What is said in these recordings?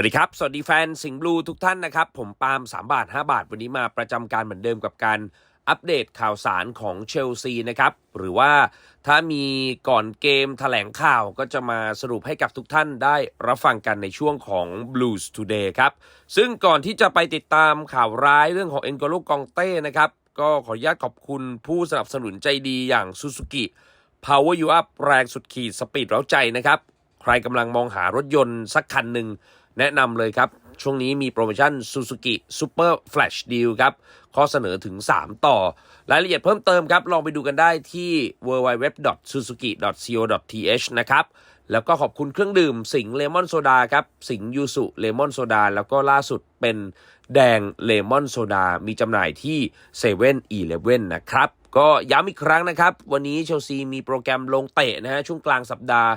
วัสดีครับ สวัสดีแฟนสิงห์บลูทุกท่านนะครับ ผมปาล์ม3 บาท 5 บาท วันนี้มาประจำการเหมือนเดิมกับการอัปเดตข่าวสารของเชลซีนะครับ หรือว่าถ้ามีก่อนเกมแถลงข่าวก็จะมาสรุปให้กับทุกท่านได้รับฟังกันในช่วงของ Blues Today ครับ ซึ่งก่อนที่จะไปติดตามข่าวร้ายเรื่องของเอ็นโกโลกองเต้นะครับ ก็ขออนุญาตขอบคุณผู้สนับสนุนใจดีอย่าง Suzuki Power You Up แรงสุดขีดสปีดเร้าใจนะครับ ใครกำลังมองหารถยนต์สักคันหนึ่งแนะนำเลยครับ ช่วงนี้มีโปรโมชั่น Suzuki Super Flash Deal ครับ ข้อเสนอถึง 3 ต่อ รายละเอียดเพิ่มเติมครับ ลองไปดูกันได้ที่ www.suzuki.co.th นะครับแล้วก็ขอบคุณเครื่องดื่มสิงเลมอนโซดาครับ สิงยูสุเลมอนโซดาแล้วก็ล่าสุดเป็นแดงเลมอนโซดามีจำหน่ายที่7 e เ e ่ e อีเลนะครับ ก็ย้ำอีกครั้งนะครับ วันนี้เชลซีมีโปรแกรมลงเตะนะฮะช่วงกลางสัปดาห์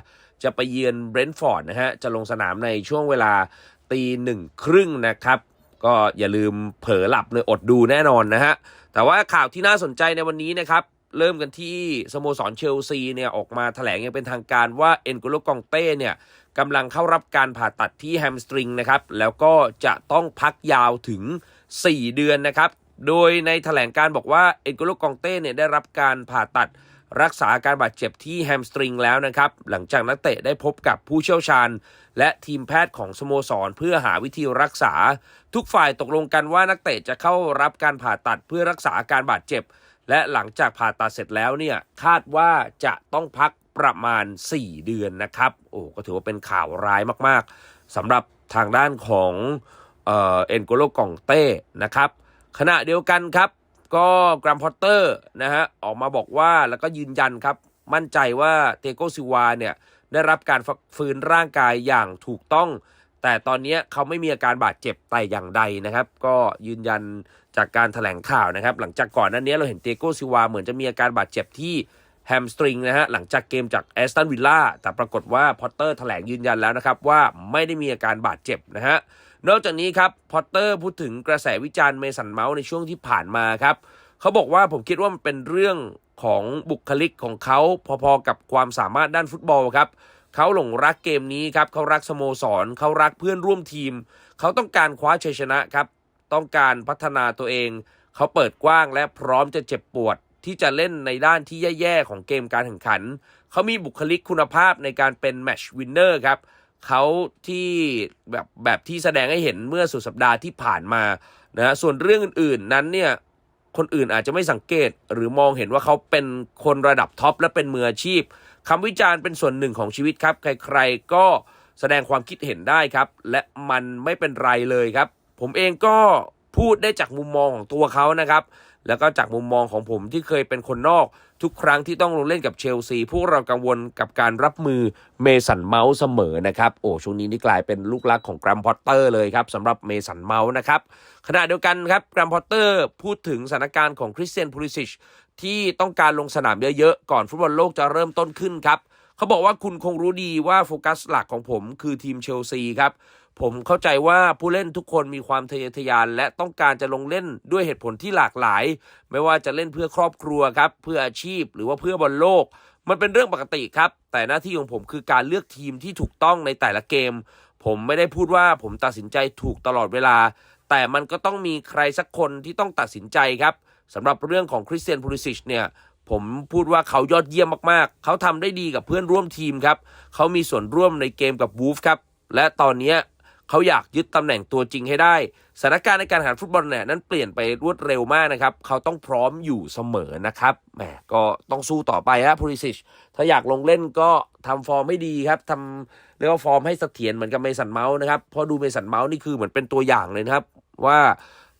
จะไปเยือนเบรนท์ฟอร์ดนะฮะจะลงสนามในช่วงเวลาตีหนึ่งครึ่งนะครับ ก็อย่าลืมเผลอหลับเลยอดดูแน่นอนนะฮะแต่ว่าข่าวที่น่าสนใจในวันนี้นะครับ เริ่มกันที่สโมสรเชลซีเนี่ยออกมาแถลงอย่างเป็นทางการว่าเอ็นโกโลกองเต้เนี่ยกำลังเข้ารับการผ่าตัดที่แฮมสตริงนะครับ แล้วก็จะต้องพักยาวถึง4เดือนนะครับ โดยในแถลงการบอกว่าเอ็นโกโลกองเต้เนี่ยได้รับการผ่าตัดรักษาอาการบาดเจ็บที่แฮมสตริงแล้วนะครับ หลังจากนักเตะได้พบกับผู้เชี่ยวชาญ และทีมแพทย์ของสโมสร เพื่อหาวิธีรักษา ทุกฝ่ายตกลงกันว่านักเตะจะเข้ารับการผ่าตัดเพื่อรักษาอาการบาดเจ็บ และหลังจากผ่าตัดเสร็จแล้วเนี่ยคาดว่าจะต้องพักประมาณ 4 เดือนนะครับ โอ้ก็ถือว่าเป็นข่าวร้ายมากๆสำหรับทางด้านของเอ่อเอ็นโกโลกองเต้นะครับ ขณะเดียวกันครับ ก็กรัมพอตเตอร์นะฮะออกมาบอกว่าแล้วก็ยืนยันครับ มั่นใจว่าเตโกซิวาเนี่ยได้รับการฟื้นร่างกายอย่างถูกต้อง แต่ตอนนี้เขาไม่มีอาการบาดเจ็บแต่อย่างใดนะครับ ก็ยืนยันจากการถแถลงข่าวนะครับ หลังจากก่อนหน้านี้เราเห็นเตโกซิวาเหมือนจะมีอาการบาดเจ็บที่แฮมสตริงนะฮะหลังจากเกมจากแอสตันวิลล่าแต่ปรากฏว่าพอตเตอร์แถลงยืนยันแล้วนะครับว่าไม่ได้มีอาการบาดเจ็บนะฮะ นอกจากนี้ครับพอตเตอร์พูดถึงกระแสวิจารณ์เมสันเมาส์ในช่วงที่ผ่านมาครับเขาบอกว่าผมคิดว่ามันเป็นเรื่องของบุคลิกของเขาพอๆกับความสามารถด้านฟุตบอลครับเขาหลงรักเกมนี้ครับเขารักสโมสรเขารักเพื่อนร่วมทีม เขาต้องการคว้าชัยชนะครับ ต้องการพัฒนาตัวเอง เขาเปิดกว้างและพร้อมจะเจ็บปวดที่จะเล่นในด้านที่แย่ๆของเกมการแข่งขัน เขามีบุคลิกคุณภาพในการเป็นแมชวินเนอร์ครับเเขาที่แบบแบบที่แสดงให้เห็นเมื่อสุดสัปดาห์ที่ผ่านมานะฮะส่วนเรื่องอื่นๆนั้นเนี่ยคนอื่นอาจจะไม่สังเกตหรือมองเห็นว่าเขาเป็นคนระดับท็อปและเป็นมืออาชีพคำวิจารณ์เป็นส่วนหนึ่งของชีวิตครับ ใครๆก็แสดงความคิดเห็นได้ครับ และมันไม่เป็นไรเลยครับ ผมเองก็พูดได้จากมุมมองของตัวเขานะครับ แล้วก็จากมุมมองของผมที่เคยเป็นคนนอก ทุกครั้งที่ต้องลงเล่นกับเชลซี พวกเรากังวลกับการรับมือเมสันเมาส์เสมอนะครับ โอ้ช่วงนี้นี่กลายเป็นลูกรักของกรัมพอตเตอร์เลยครับสำหรับเมสันเมาส์นะครับขณะเดียวกันครับกรัมพอตเตอร์พูดถึงสถานการณ์ของคริสเตียนพูลิซิชที่ต้องการลงสนามเยอะๆ ก่อนฟุตบอลโลกจะเริ่มต้นขึ้นครับ เขาบอกว่าคุณคงรู้ดีว่าโฟกัสหลักของผมคือทีมเชลซีครับ ผมเข้าใจว่าผู้เล่นทุกคนมีความทะเยอทะยาน และต้องการจะลงเล่นด้วยเหตุผลที่หลากหลาย ไม่ว่าจะเล่นเพื่อครอบครัวครับ เพื่ออาชีพหรือว่าเพื่อบอลโลก มันเป็นเรื่องปกติครับ แต่หน้าที่ของผมคือการเลือกทีมที่ถูกต้องในแต่ละเกม ผมไม่ได้พูดว่าผมตัดสินใจถูกตลอดเวลา แต่มันก็ต้องมีใครสักคนที่ต้องตัดสินใจครับสำหรับเรื่องของคริสเตียนพูลิซิชเนี่ย ผมพูดว่าเขายอดเยี่ยมมากๆ เขาทำได้ดีกับเพื่อนร่วมทีมครับ เขามีส่วนร่วมในเกมกับวูฟครับ และตอนนี้เขาอยากยึดตำแหน่งตัวจริงให้ได้ สถานการณ์ในการแข่งขันฟุตบอลเนี่ยนั้นเปลี่ยนไปรวดเร็วมากนะครับ เขาต้องพร้อมอยู่เสมอนะครับ แหม ก็ต้องสู้ต่อไปฮะพูลิซิช ถ้าอยากลงเล่นก็ทำฟอร์มให้ดีครับทำเรียกว่าฟอร์มให้เสถียรเหมือนกับเมสันเมาส์นะครับพราะดูเมสันเมาส์นี่คือเหมือนเป็นตัวอย่างเลยนะครับว่า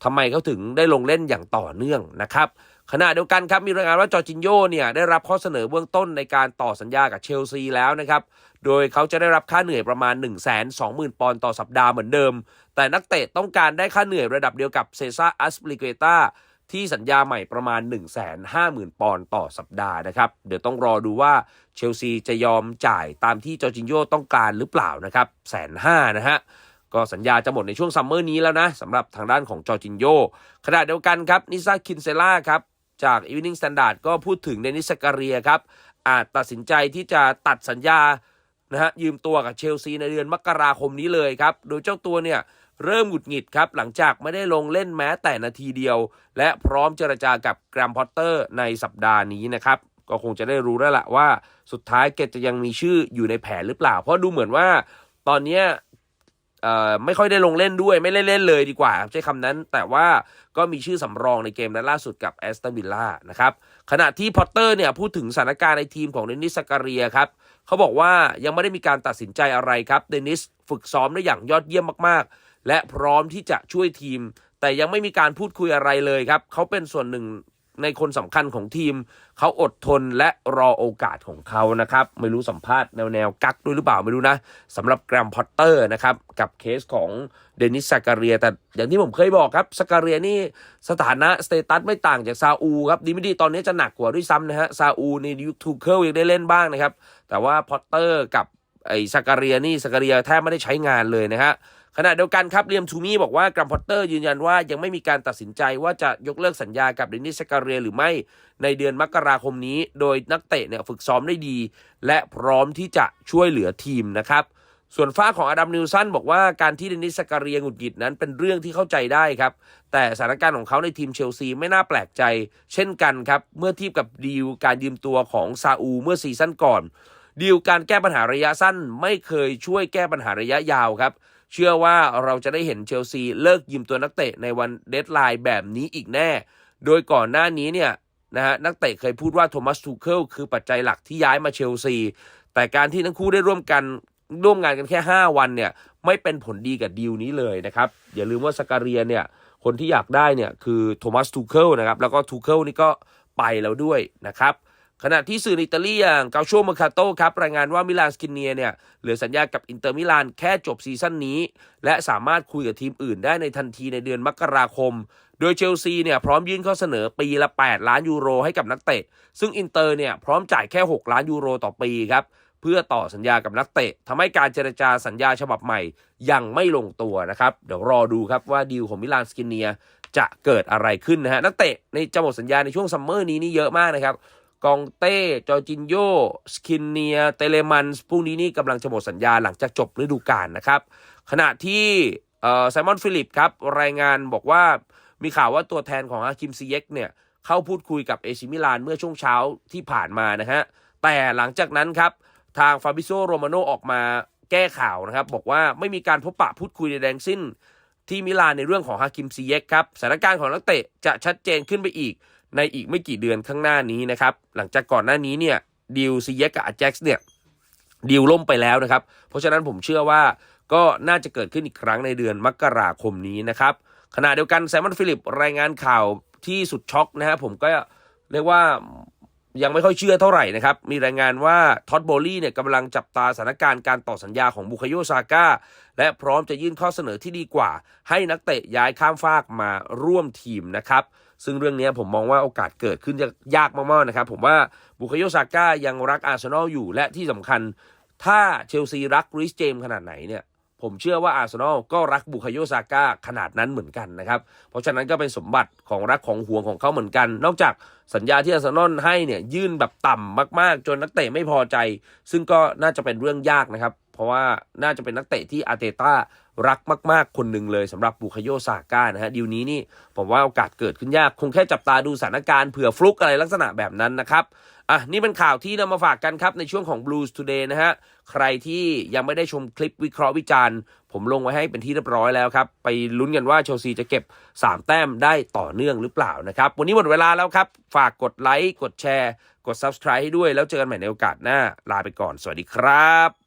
ทำไมเขาถึงได้ลงเล่นอย่างต่อเนื่องนะครับขณะเดียวกันครับมีรายงานว่าจอร์จินโยเนี่ยได้รับข้อเสนอเบื้องต้นในการต่อสัญญากับเชลซีแล้วนะครับโดยเขาจะได้รับค่าเหนื่อยประมาณ 1 2 0 0 0 0 ปอนด์ต่อสัปดาห์เหมือนเดิม แต่นักเตะต้องการได้ค่าเหนื่อยระดับเดียวกับเซซ่าอัสปลิเกตาที่สัญญาใหม่ประมาณ 1 5 0 0 0 0 ปอนด์ต่อสัปดาห์นะครับ เดี๋ยวต้องรอดูว่าเชลซีจะยอมจ่ายตามที่จอร์จินโยต้องการหรือเปล่านะครับแสนห้านะฮะ ก็สัญญาจะหมดในช่วงซัมเมอร์นี้แล้วนะสำหรับทางด้านของจอร์จินโยขณะเดียวกันครับนิซาคินเซล่าครับจาก Evening Standard ก็พูดถึงเดนิสซากาเรียครับอาจตัดสินใจที่จะตัดสัญญานะฮะยืมตัวกับเชลซีในเดือนมกราคมนี้เลยครับ โดยเจ้าตัวเนี่ยเริ่มหงุดหงิดครับ หลังจากไม่ได้ลงเล่นแม้แต่นาทีเดียว และพร้อมเจรจากับแกรมพอตเตอร์ในสัปดาห์นี้นะครับ ก็คงจะได้รู้แล้วล่ะว่าสุดท้ายแกจะยังมีชื่ออยู่ในแผนหรือเปล่า เพราะดูเหมือนว่าตอนนี้ ไม่ค่อยได้ลงเล่นด้วยไม่เล่นเล่นเลยดีกว่า ใช้คำนั้นแต่ว่าก็มีชื่อสำรองในเกมนัดล่าสุดกับแอสตันวิลล่านะครับขณะที่พอตเตอร์เนี่ยพูดถึงสถานการณ์ในทีมของเดนิสซากาเรียครับเขาบอกว่ายังไม่ได้มีการตัดสินใจอะไรครับเดนิสฝึกซ้อมได้อย่างยอดเยี่ยมมากๆ และพร้อมที่จะช่วยทีม แต่ยังไม่มีการพูดคุยอะไรเลยครับเขาเป็นส่วนหนึ่ง ในคนสำคัญของทีม เขาอดทนและรอโอกาสของเขานะครับ ไม่รู้สัมภาษณ์แนวแนวกักด้วยหรือเปล่าไม่รู้นะสำหรับแกรมพอตเตอร์นะครับ กับเคสของเดนิสซากาเรีย แต่อย่างที่ผมเคยบอกครับซากาเรียนี่สถานะสเตตัสไม่ต่างจากซาอูครับดีไม่ดีตอนนี้จะหนักกว่าด้วยซ้ำนะฮะซาอูในยุคทูเคิลยังได้เล่นบ้างนะครับ แต่ว่าพอตเตอร์กับไอ้ซากาเรียนี่ซากาเรียแทบไม่ได้ใช้งานเลยนะฮะ ขณะเดียวกันครับเรียมทูมี่บอกว่ากรัมพอตเตอร์ยืนยันว่ายังไม่มีการตัดสินใจว่าจะยกเลิกสัญญากับเดนิสซากาเรียหรือไม่ในเดือนมกราคมนี้ โดยนักเตะเนี่ยฝึกซ้อมได้ดี และพร้อมที่จะช่วยเหลือทีมนะครับส่วนฝ้าของอดัมนิวสันบอกว่าการที่เดนิสซากาเรียหงุดหงิดนั้นเป็นเรื่องที่เข้าใจได้ครับ แต่สถานการณ์ของเขาในทีมเชลซีไม่น่าแปลกใจ เช่นกันครับ เมื่อเทียบกับดีลการยืมตัวของซาอูเมื่อซีซั่นก่อน ดีลการแก้ปัญหาระยะสั้นไม่เคยช่วยแก้ปัญหาระยะยาวครับ เชื่อว่าเราจะได้เห็นเชลซีเลิกยืมตัวนักเตะในวันเดดไลน์แบบนี้อีกแน่ โดยก่อนหน้านี้เนี่ยนะฮะนักเตะเคยพูดว่าโทมัสทูเคิลคือปัจจัยหลักที่ย้ายมาเชลซี แต่การที่ทั้งคู่ได้ร่วมกันร่วมงานกันแค่ 5 วันเนี่ยไม่เป็นผลดีกับดีลนี้เลยนะครับ อย่าลืมว่าสกาเรียเนี่ยคนที่อยากได้เนี่ยคือโทมัสทูเคิลนะครับแล้วก็ทูเคิลนี่ก็ไปแล้วด้วยนะครับ ขณะที่สื่อในอิตาลีอย่างเกาโชมอร์คาโตครับรายงานว่ามิลานสกินเนียเนี่ยเหลือสัญญากับอินเตอร์มิลานแค่จบซีซั่นนี้ และสามารถคุยกับทีมอื่นได้ในทันทีในเดือนมกราคม โดยเชลซีเนี่ยพร้อมยื่นข้อเสนอปีละ 8 ล้านยูโรให้กับนักเตะ ซึ่งอินเตอร์เนี่ยพร้อมจ่ายแค่ 6 ล้านยูโรต่อปีครับเพื่อต่อสัญญากับนักเตะทำให้การเจรจาสัญญาฉบับใหม่ ยังไม่ลงตัวนะครับเดี๋ยวรอดูครับว่าดีลของมิลานสกินเนียจะเกิดอะไรขึ้นนะฮะนักเตะในจะหมดสัญญาในช่วงซัมเมอร์นี้นี่เยอะมากนะครับ กองเต้ จอจินโยสคินเนีย เตเลมันส์พวกนี้นี่กำลังจะหมดสัญญาหลังจากจบฤดูกาลนะครับ ขณะที่ไซมอนฟิลิปครับ รายงานบอกว่ามีข่าวว่าตัวแทนของฮาคิมซีเย็กเนี่ย เข้าพูดคุยกับเอชิมิลานเมื่อช่วงเช้าที่ผ่านมานะฮะ แต่หลังจากนั้นครับ ทางฟาบิโซโรมาโนออกมาแก้ข่าวนะครับ บอกว่าไม่มีการพบปะพูดคุยใดๆทั้งสิ้น ที่มิลานในเรื่องของฮาคิมซีเย็กครับสถานการณ์ของนักเตะจะชัดเจนขึ้นไปอีก ในอีกไม่กี่เดือนข้างหน้านี้นะครับ หลังจากก่อนหน้านี้เนี่ยดีลซีเย็กกับอาแจ็กซ์เนี่ยดีลล่มไปแล้วนะครับ เพราะฉะนั้นผมเชื่อว่าก็น่าจะเกิดขึ้นอีกครั้งในเดือนมกราคมนี้นะครับขณะเดียวกันแซมมอนฟิลิปรายงานข่าวที่สุดช็อกนะฮะผมก็เรียกว่า ยังไม่ค่อยเชื่อเท่าไหร่นะครับ มีรายงานว่าท็อตโบลี่เนี่ยกำลังจับตาสถานการณ์การต่อสัญญาของบุคโยซาก้า และพร้อมจะยื่นข้อเสนอที่ดีกว่า ให้นักเตะย้ายข้ามฟากมาร่วมทีมนะครับ ซึ่งเรื่องนี้ผมมองว่าโอกาสเกิดขึ้นจะยากมากๆนะครับ ผมว่าบุคโยซาก้ายังรักอาร์เซนอลอยู่และที่สำคัญ ถ้าเชลซีรักริสเจมขนาดไหนเนี่ย ผมเชื่อว่าอาร์เซนอลก็รักบุคโยซาก้าขนาดนั้นเหมือนกันนะครับ เพราะฉะนั้นก็เป็นสมบัติของรักของห่วงของเขาเหมือนกัน นอกจากสัญญาที่อาร์เซนอลให้เนี่ยยื่นแบบต่ำมาก ๆ จนนักเตะไม่พอใจ ซึ่งก็น่าจะเป็นเรื่องยากนะครับ เพราะว่าน่าจะเป็นนักเตะที่อาเตต้ารักมาก ๆ คนหนึ่งเลยสำหรับบุคโยซาก้านะฮะดีลนี้นี่ผมว่าโอกาสเกิดขึ้นยาก คงแค่จับตาดูสถานการณ์เผื่อฟลุกอะไรลักษณะแบบนั้นนะครับอะนี่เป็นข่าวที่นำมาฝากกันครับ ในช่วงของ Blues Today นะฮะ ใครที่ยังไม่ได้ชมคลิปวิเคราะห์วิจารณ์ ผมลงไว้ให้เป็นที่เรียบร้อยแล้วครับ ไปลุ้นกันว่าเชลซีจะเก็บ 3 แต้มได้ต่อเนื่องหรือเปล่านะครับ วันนี้หมดเวลาแล้วครับ ฝากกดไลค์กดแชร์ กด Subscribe ให้ด้วยแล้วเจอกันใหม่ในโอกาสหน้าลาไปก่อน สวัสดีครับ